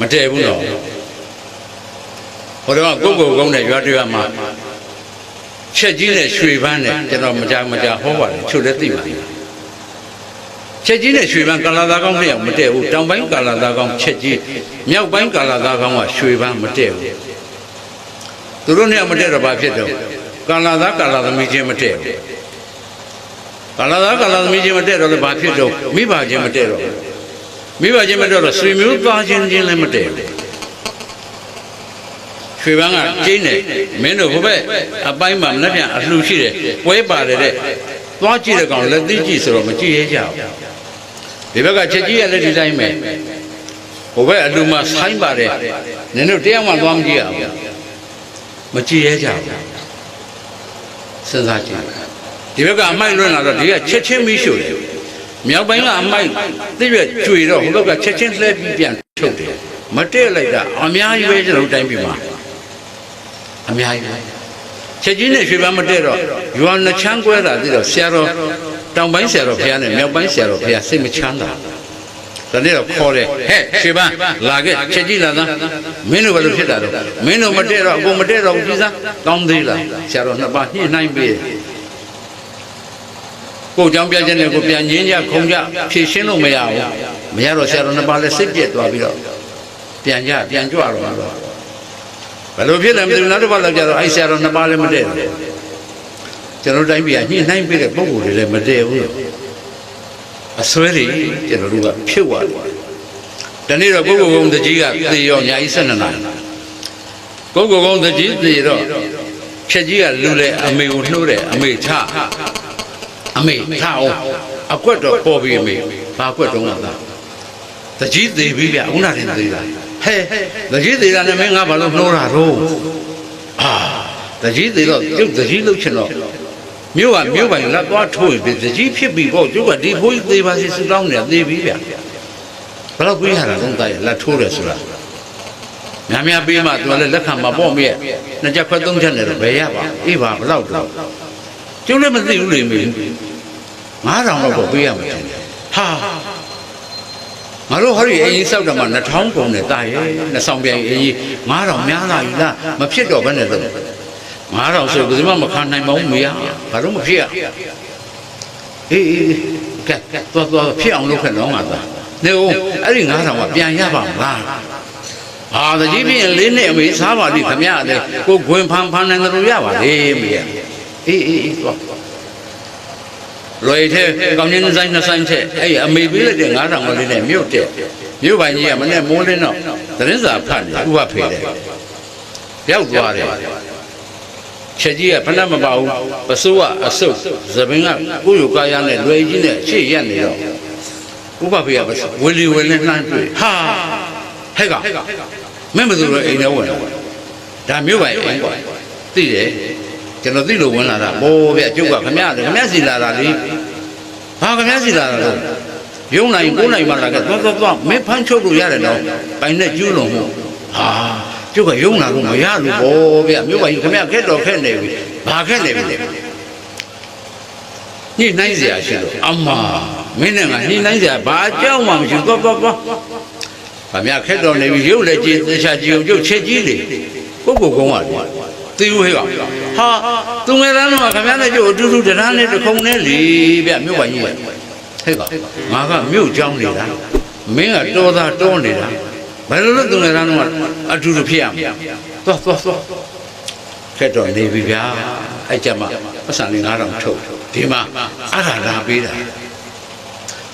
မတည့်ဘူးတော့ဟိုတော့ကိုကိုကုန်းနဲ့ရွာတရွာမှာချက်ကြီးနဲ့ရွှေပန်းနဲ့ကျွန်တော်မကြမကြဟောပါတယ်ချုပ်လည်းသိပါတယ်ချက်ကြီးနဲ့ရွှေပန်းကာလာသားကောင်းနှစ်ယောက်မတည့်ဘူးတောင်ပိုင်းကာလာသားကောင်းချက်ကြီးမြောက်ပိုင်းကာလာသားကောင်းကရွှေပန်းမတည့်ဘူးသူတို့နှစ်ယောက်မတည့်တော့ဘာဖြစ်တော့ကာလာသားကာလာသမီးချင်းမတည့်ဘူးကာလာသားကာလာသမီးချင်းမတည့်တော့လည်းဘာဖြစ်တော့မိဘချင်းမတည့်တော့ မိဘချင်းမတည့်တော့ဆွေမျိုးသားချင်းချင်းလည်းမတည့်ဘူးရွှေပန်းကကျင်းတယ်မင်းတို့ဟိုဘက်အပိုင်းမှာလက်ပြန်အလှရှိတယ်ပွဲပါတယ်တဲ့သွားကြည့်တဲ့ကောင်လက်သိကြည့်ဆိုတော့မကြည့်ရကြဘူးဒီဘက်ကချက်ကြီးရလက်ဒီတိုင်းပဲဟိုဘက်အလှမှာဆိုင်းပါတယ်နင်တို့တရားမှသွားမကြည့်ရဘူးမကြည့်ရကြဘူးစဉ်းစားကြည့်ဒီဘက်ကအမိုက်လွင့်လာတော့ဒီကချက်ချင်းမီးရှို့တယ် မြောက်ပိုင်းကအမိုက်သိရွက်ကျွေတော့ဟိုဘက်ကချက်ချင်းလှည့်ပြီးပြန်ထုတ်တယ်မတည့်လိုက်တာအများကြီးပဲကျွန်တော်တိုင်းပြည်မှာအများကြီးပဲချက်ကြီးနဲ့ရွှေပန်းမတည့်တော့ရွာနှချမ်းကွဲတာသိတော့ဆရာတော်တောင်ပိုင်းဆရာတော်ဘုရားနဲ့မြောက်ပိုင်းဆရာတော်ဘုရားစိတ်မချမ်းသာဒါနဲ့တော့ခေါ်တယ်ဟဲ့ရွှေပန်းလာခဲ့ချက်ကြီးလာသားမင်းတို့ဘာလို့ဖြစ်တာတော့မင်းတို့မတည့်တော့အကုန်မတည့်တော့ဘူးကြီးစားကောင်းသေးလားဆရာတော်နှစ်ပါးညှိနှိုင်းပေးတယ် ကိုယ်ကြောင့်ပြချက်နဲ့ကိုပြန်ငင်းကြခုံကြဖြည့်ရှင်းလို့မရဘူးမရတော့ဆရာတော်နှစ်ပါးလည်းစိတ်ပြက်သွားပြီးတော့ပြန်ကြပြန်ကြွတော့တော့ဘယ်လိုဖြစ်လဲမသိဘူးနောက်တစ်ပတ်လောက်ကြတော့အဲ့ဆရာတော်နှစ်ပါးလည်းမတည့်ဘူးကျွန်တော်တိုင်းပြည်ကညှိနှိုင်းပေးတဲ့ပုံကိုယ်တွေလည်းမတည့်ဘူးအစွဲတွေကျွန်တော်တို့ကဖြုတ်သွားတယ်ဒီနေ့တော့ကိုကိုကုံတကြီးကသေရောညာကြီး12နာရီကိုကိုကုံတကြီးသေတော့ဖြက်ကြီးကလူလေအမေကိုနှိုးတယ်အမေချ အမေထအောင်အကွက်တော့ပေါ်ပြီအမေဘာကွက်တော့လဲတကြီးသေးပြီဗျခုနတင်သေးတာဟဲ့တကြီးသေးတာနဲ့မင်းငါဘာလို့နှိုးတာတော့အာတကြီးသေးတော့ကျုပ်တကြီးလှုပ်ချင်တော့မြို့ကမြို့ပိုင်လက်သွားထိုးရင်တကြီးဖြစ်ပြီပေါ့ကျုပ်ကဒီဘိုးကြီးသေးပါစီဆူတောင်းနေတာသေးပြီဗျဘယ်တော့ပြေးရတာသုံးသားရလက်ထိုးတယ်ဆိုတာများများပေးမှသူကလည်းလက်ခံမှာပေါ့မရဲ့နှစ်ချက်ခွက်သုံးချက်နဲ့တော့ဘယ်ရပါအေးပါဘယ်တော့တော့ ကျုပ်လည်းမသိဘူးလေမေ9000လောက်တော့ပေးရမှာတယ်ဟာငါတို့ဟောဒီအရင်စောက်တော့မှ2000ပုံနဲ့တာရဲ့နှစ်ဆောင်ပြန်အရင်9000များလာပြီလားမဖြစ်တော့ဘဲနဲ့တော့9000ဆိုဘယ်သူမှမခံနိုင်ပါဘူးမေရဘာလို့မဖြစ်ရအေးအေးကဲသွားသွားဖြစ်အောင်လုပ်ခဲ့တော့ငါသားနေဦးအဲ့ဒီ9000ကပြန်ရပါမလားဟာတကြီးပြင်းလေးနဲ့အမေစားပါလိခမရတဲ့ကိုခွင်ဖန်ဖန်နိုင်တယ်လို့ရပါလေမေရ အေးအေးအေးသွားလွယ်ထဲကောင်းကျင်းဆိုင်နှစ်ဆိုင်ထဲအဲ့အမေပေးလိုက်တဲ့9000ကလေးနဲ့မြုပ်တဲ့မြုပ်ပိုင်ကြီးကမနဲ့မိုးလင်းတော့သတင်းစာဖတ်နေဥပဖေးတယ်ရောက်သွားတယ်ချက်ကြီးကဖဏမပါဘူးပစိုးကအဆုပ်သပင်ကကိုယ့်ယူကားရနဲ့လွယ်ကြီးနဲ့ရှေ့ရက်နေတော့ဥပဖေးကဝီလီဝီနဲ့နှမ်းတွေ့ဟာဟဲ့ကမင်းမသူတော့အိမ်ထဲဝင်လာဒါမြုပ်ပိုင်အိမ်ကွာသိတယ် ကျွန်တော်သိလို့ဝင်လာတာဘောဗျကျုပ်ကခမရခမရစီလာတာလေဘာခမရစီလာတာလို့ရုံနိုင်ကိုနိုင်မှလာခဲ့သွားသွားသွားမင်းဖမ်းချုပ်လို့ရတယ်တော့ပိုင်နဲ့ကျူးလွန်မှုဟာကျုပ်ကရုံလာလို့မရလို့ဘောဗျမြို့ပါကြီးခမရခက်တော့ခက်နေပြီဘာခက်နေပြီလဲညှိနှိုင်းเสียရှိလို့အမမင်းနဲ့ငါညှိနှိုင်းเสียဘာအကြောင်းမှမရှိသွားသွားသွားခမရခက်တော့နေပြီရုပ်လည်းကြည်သေချာကြည်အောင်ကျုပ်ချက်ကြီးလေပုပ်ပုပ်ကုန်းကလေသိဦးဟဲ့က ဟာသူငယ်သားတော့ခင်ဗျားနဲ့ကျို့အတူတူတရားနဲ့တခုံနဲ့လေဗျမြို့ပါယူပါဟဲ့ကငါကမြို့ကြောင်းနေတာမင်းကတော်သားတွန်းနေတာဘယ်လိုလုပ်သူငယ်သားတော့အတူတူဖြစ်ရမလဲသွားသွားသွားခက်တော့နေပြီဗျာအဲ့ကြမှာပတ်စံလေး9000ထုတ်ဒီမှာအားရလာပေးတာ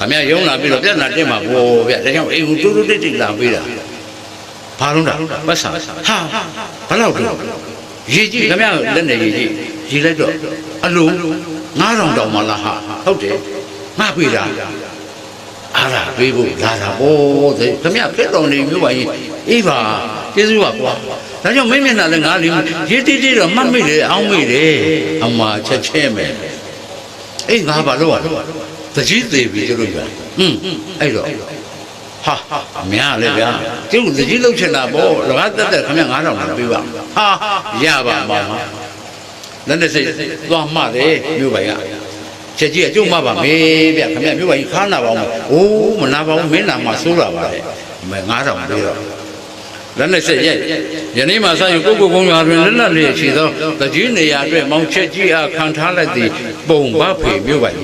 အမေရုံလာပြီးတော့ပြဿနာတက်မှာဘောဗျဒါကြောင့်အိမ်ကိုတူးတူးတိတ်တိတ်လာပေးတာဘာလုံးတာပတ်စံဟာဘယ်လောက်လဲ ရေကြီးခမရလက်နဲ့ရေကြီးရေလိုက်တော့အလုံး9000တောင်မှလားဟာဟုတ်တယ်ငါပြေးတာအားလာပေးဖို့လာတာဟောတဲ့ခမရခက်တော်နေမျိုးပါကြီးအေးပါကျေးဇူးပါကွာဒါကြောင့်မင်းမျက်နှာလည်းငါလေးရေတိတိတော့မှတ်မိတယ်အောင်းမိတယ်အမချက်ချင်းမယ်အေးငါဘာလို့อ่ะတကြီးသေးပြီတို့ပြောဟွန်းအဲ့တော့ ဟာအများလေဗျာကျုပ်တကြီးလှုပ်ချင်တာပေါ့လကားတက်တက်ခမရ9000လောက်ပေးပါဟာရပါမှာလက်နဲ့စိတ်သွားမှတယ်မြို့ပိုင်ကချက်ကြီးကကျုံမပါမေးဗျခမရမြို့ပိုင်ခါနာပါအောင်အိုးမနာပါဘူးမင်းနာမှာစိုးလာပါလေမ9000ပေးတော့လက်နဲ့ဆက်ရိုက်ယနေ့မှစယူကိုကိုကုန်းရွာတွင်လက်လက်လေးရှိသောတကြီးနေရာအတွက်မောင်ချက်ကြီးအားခံထားလိုက်သည်ပုံဘဖေမြို့ပါ၏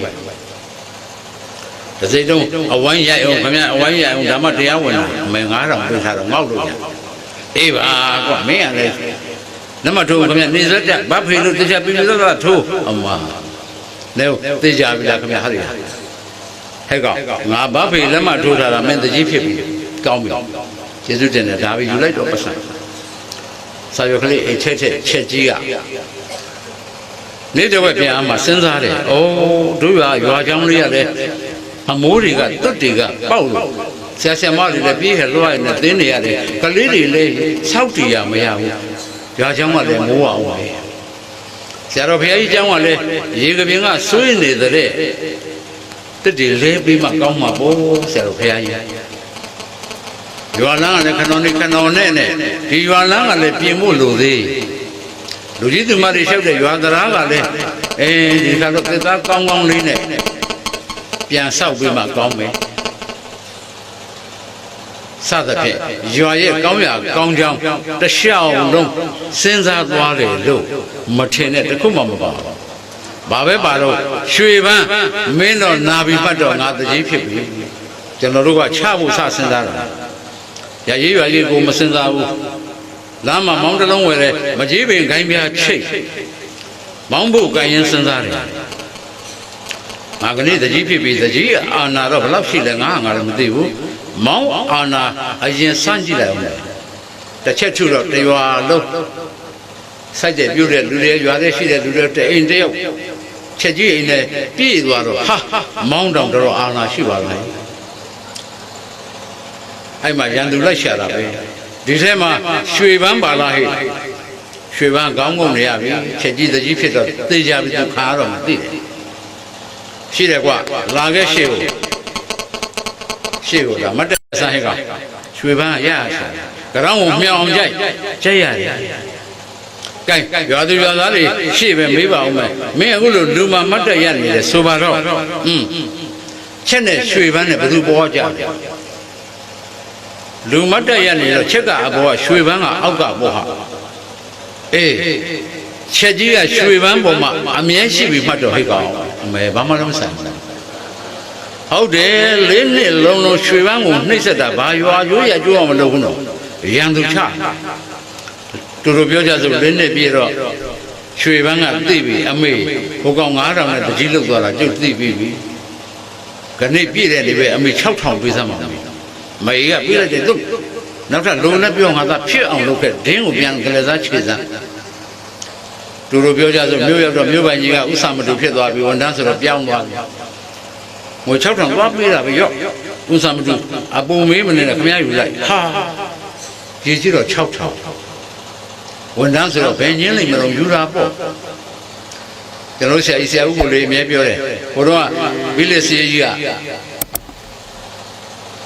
တစိတုံးအဝိုင်းရိုက်အောင်ခင်ဗျအဝိုင်းရိုက်အောင်ဒါမှတရားဝင်လာမင်း9000ပြထားတော့ငေါ့လို့ရအေးပါကွာမင်းကလည်းနမထိုးခင်ဗျနေစက်ဘဖေလို့တရားပြပြတော့ထိုးအမလဲတေးကြပြီလားခင်ဗျဟာရီဟဲ့ကောင်ငါဘဖေလက်မထိုးထားတာမင်းတကြီးဖြစ်ပြီကောင်းပြီကျေးဇူးတင်တယ်ဒါပဲယူလိုက်တော့ပတ်စံစာရွက်ကလေးအိတ်ချက်ချက်ချက်ကြီးကနေ့တစ်ဝက်ပြန်အမှစဉ်းစားတယ်။အိုးတို့ရွာရွာချောင်းလေးရတဲ့ အမိုးတွေကတွတ်တွေကပေါက်လို့ဆရာဆရာမတွေလည်းပြေးဟလွှားနေတင်းနေရတယ်။ကလေးတွေလည်းစောက်တီရမရဘူး။ရွာချောင်းကလည်းမိုးအောင်ပဲ။ဆရာတော်ဘုရားကြီးကျောင်းကလည်းရေကပင်ကဆွေးနေတဲ့တက်တီလေးပြီးမှကောင်းမှာပေါ့ဆရာတော်ဘုရားကြီး။ရွာလန်းကလည်းခဏောနေခဏောနဲ့နဲ့ဒီရွာလန်းကလည်းပြင်ဖို့လိုသေးလူကြီးသူမတွေလျှောက်တဲ့ရွာသရားကလည်းအဲဒီကတော့သက်သားကောင်းကောင်းလေးနဲ့ ပြန်ဆောက်ပြီးမှကောင်းမယ်စသဖြင့်ရွာရဲ့ကောင်းရာကောင်းကြောင်းတစ်လျှောက်လုံးစဉ်းစားသွားတယ်လို့မထင်တဲ့တခုမှမပါဘူးဘာပဲပါတော့ရွှေပန်းမင်းတော့နာပြီးမှတ်တော့ငါတကြီးဖြစ်ပြီကျွန်တော်တို့ကချဖို့စစဉ်းစားတာရရေးရွာကြီးကိုမစဉ်းစားဘူးလမ်းမှာမောင်းတစ်လုံးဝယ်တယ်မကြီးပင်ခိုင်းပြချိတ်မောင်းဖို့ကိုင်းရင်စဉ်းစားတယ် ငါကနေ့တကြီးဖြစ်ပြီတကြီးအာနာတော့ဘယ်လောက်ရှိလဲငါငါလည်းမသိဘူးမောင်းအာနာအရင်စမ်းကြည့်လိုက်အောင်တစ်ချက်ထုတော့တရွာလုံးစိုက်တဲ့ပြုတ်တဲ့လူတွေရွာတဲ့ရှိတဲ့လူတွေတအိမ်တယောက်ချက်ကြီးအိမ်နဲ့ပြည့်သွားတော့ဟာမောင်းတောင်တော်အာနာရှိပါလားအဲ့မှာရန်သူလိုက်ရှာတာပဲဒီထဲမှာရွှေပန်းပါလားဟဲ့ရွှေပန်းကောင်းကုန်နေရပြီချက်ကြီးတကြီးဖြစ်တော့သိကြပြီသူခါတော့မသိတယ် ရှိတယ်ကွာလာခဲ့ရှေ့ကိုရှေ့ကိုလာမတ်တဆန်းဟဲ့ကရွှေပန်းရရရှာကြောင်းကိုမြောင်ကြိုက်ကြိုက်ရတယ်ကဲရွာသူရွာသားတွေရှေ့ပဲမေးပါအောင်မယ်မင်းအခုလိုလူမမတ်တက်ရနေတယ်ဆိုပါတော့อืมချက်နဲ့ရွှေပန်းနဲ့ဘယ်သူပေါ်ကြလဲလူမတ်တက်ရနေတော့ချက်ကအဘောကရွှေပန်းကအောက်ကဘောဟာအေး ချက်ကြီးကရွှေပန်းပေါ်မှာအမြဲရှိပြီးမှတ်တော့ဟိတ်ကောင်အမေဘာမှလည်းမဆိုင်ဘူးဟုတ်တယ်လေးနှစ်လုံးလုံးရွှေပန်းကိုနှိမ့်ဆက်တာဘာရွာကျိုးရကျိုးအောင်မလုပ်ဘူးနော်ရန်သူချတူတူပြောကြဆိုလေးနှစ်ပြည့်တော့ရွှေပန်းကသိပြီအမေဟိုကောင်9000နဲ့တကြီးလုတ်သွားတာကျုပ်သိပြီပြီခဏပြည့်တဲ့နေပဲအမေ6000ပေးစမ်းပါမယ်မေကပြည့်လိုက်တယ်သူနောက်ထပ်လုံနဲ့ပြောငါသာဖြစ်အောင်လုပ်ခဲ့ဒင်းကိုပြန်ကလေးစားခြေစ မ်းသူတို့ပြောကြဆိုမြို့ရောက်တော့မြို့ပိုင်ကြီးကဥစ္စာမတူဖြစ်သွားပြီဝန်ထမ်းဆိုတော့ပြောင်းသွားပြီငွေ6000သွားပေးတာပဲရော့ဥစ္စာမတူအပုံမေးမနေနဲ့ခမရယူလိုက်ဟာကြီးကြီးတော့6000ဝန်ထမ်းဆိုတော့ဘယ်ငင်းလိမ့်မလို့ယူတာပေါ့ကျွန်တော်ဆရာကြီးဆရာဦးကိုလေးအမြဲပြောတယ်ဘိုးတော်ကဘီလစ်စီကြီးက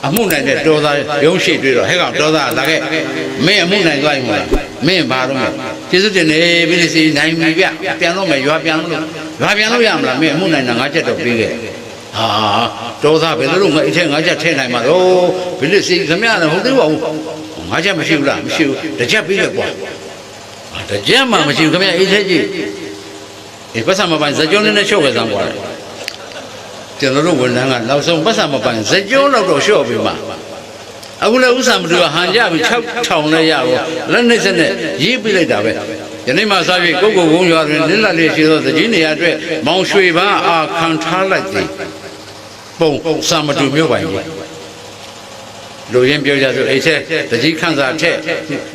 အမှုနိုင်တဲ့တော်သားရုံးရှိတွေ့တော့ဟဲ့ကောင်တော်သားလာခဲ့မင်းအမှုနိုင်သွားရင်မလားမင်းဘာတော့မလဲကျေးဇူးတင်နေပြီလေစီနိုင်ပြီဗျပြန်လို့မယ်ရွာပြန်လို့ရွာပြန်လို့ရမလားမင်းအမှုနိုင်တာငါချက်တော့ပြီးခဲ့ဟာတော်သားဘယ်လိုလုပ်ငါအထက်ငါချက်ထဲနိုင်မှာတော့ဘယ်လိုစီခမရလည်းဟုတ်သေးပါဘူးငါချက်မရှိဘူးလားမရှိဘူးတစ်ချက်ပြီးခဲ့ကွာတစ်ချက်မှမရှိဘူးခမရအေးသေးကြီးဒီပတ်စံမပိုင်ဇကြုံနဲ့ချုပ်ခဲ့စမ်းကွာ ကျွန်တော်တို့ဝန်ထမ်းကနောက်ဆုံးပတ်စံမပိုင်ဇကြုံတော့တော့လျှော့ပြီးမှအခုလည်းဥစ္စာမတူဟန်ကြပြီး6000နဲ့ရပါလက်နဲ့စနဲ့ရေးပြလိုက်တာပဲယနေ့မှစပြီးကိုကိုကုန်းရွာတွင်လင်းလက်လေးရှိသောသကြီးနေရာအတွက်မောင်ရွှေပန်းအာခံထားလိုက်သည်ပုံစာမတူမျိုးပိုင်ကြီးလူရင်းပြောကြဆိုအိတ်ချက်တကြီးခန့်စာထက်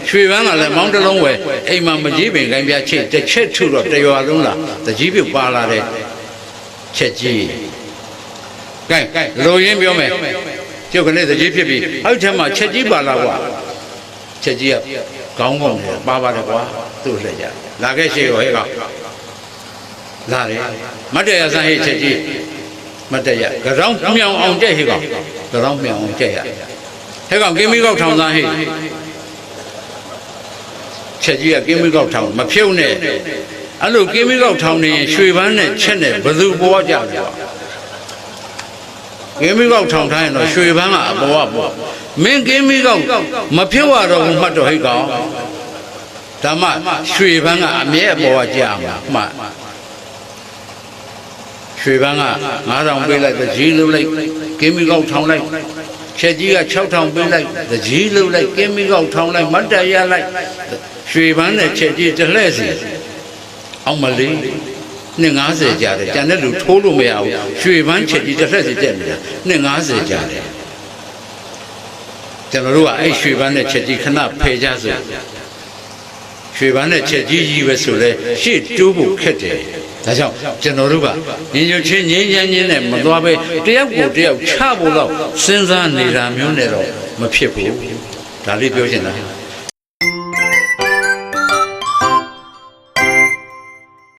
ရွှေပန်းကလည်းမောင်းတစ်လုံးဝယ်အိမ်မှာမကြီးပင်ခိုင်းပြချိတ်တစ်ချက်ထုတော့တရွာလုံးလာတကြီးပြုတ်ပါလာတဲ့ချက်ကြီး ကဲလူရင်းပြောမယ်ကျုပ်ကလေးတကြီးဖြစ်ပြီအဲ့ထက်မှချက်ကြီးပါလာကွာချက်ကြီးကကောင်းကောင်းတယ်ပါပါတယ်ကွာသူ့လက်ကြလာခဲ့ရှိရောဟဲ့ကောင်လာတယ်မတ်တရဆန်းဟဲ့ချက်ကြီးမတ်တရကြောင်မြောင်အောင်ကြက်ဟဲ့ကောင်ကြောင်မြောင်အောင်ကြက်ရဟဲ့ကောင်ကင်းမီကောက်ထောင်သားဟဲ့ချက်ကြီးကကင်းမီကောက်ထောင်မဖြုတ်နဲ့အဲ့လိုကင်းမီကောက်ထောင်နေရင်ရွှေပန်းနဲ့ချက်နဲ့ဘယ်သူပေါ်ကြလဲ ကင်းမီကောက်ထောင်ထားရင်တော့ရွှေပန်းကအပေါ်ကပေါ့မင်းကင်းမီကောက်မဖြစ်ရတော့ဘူးမှတ်တော့ဟိတ်ကောင်ဓမ္မရွှေပန်းကအမြဲအပေါ်ကကြာမှာမှတ်ရွှေပန်းက9000ပေးလိုက်တကြီးလုံးလိုက်ကင်းမီကောက်ထောင်လိုက်ချက်ကြီးက6000ပေးလိုက်တကြီးလုံးလိုက်ကင်းမီကောက်ထောင်လိုက်မတ်တရလိုက်ရွှေပန်းနဲ့ချက်ကြီးတစ်လှည့်စီအောင်မလေး နှစ်90ကြာတယ်ကျန်တဲ့လူထိုးလို့မရဘူးရွှေပန်းချက်ကြီးတစ်လှည့်စီတက်နေတာနှစ်90ကြာတယ်ကျွန်တော်တို့ကအဲ့ရွှေပန်းနဲ့ချက်ကြီးခဏဖယ်ကြစို့ရွှေပန်းနဲ့ချက်ကြီးကြီးပဲဆိုလဲရှေ့တိုးဖို့ခက်တယ်ဒါကြောင့်ကျွန်တော်တို့ကညီညွတ်ချင်းငြင်းချမ်းချင်းနဲ့မသွားပဲတယောက်ကိုတယောက်ချဖို့တော့စဉ်းစားနေတာမျိုးနဲ့တော့မဖြစ်ဘူးဒါလေးပြောချင်တာ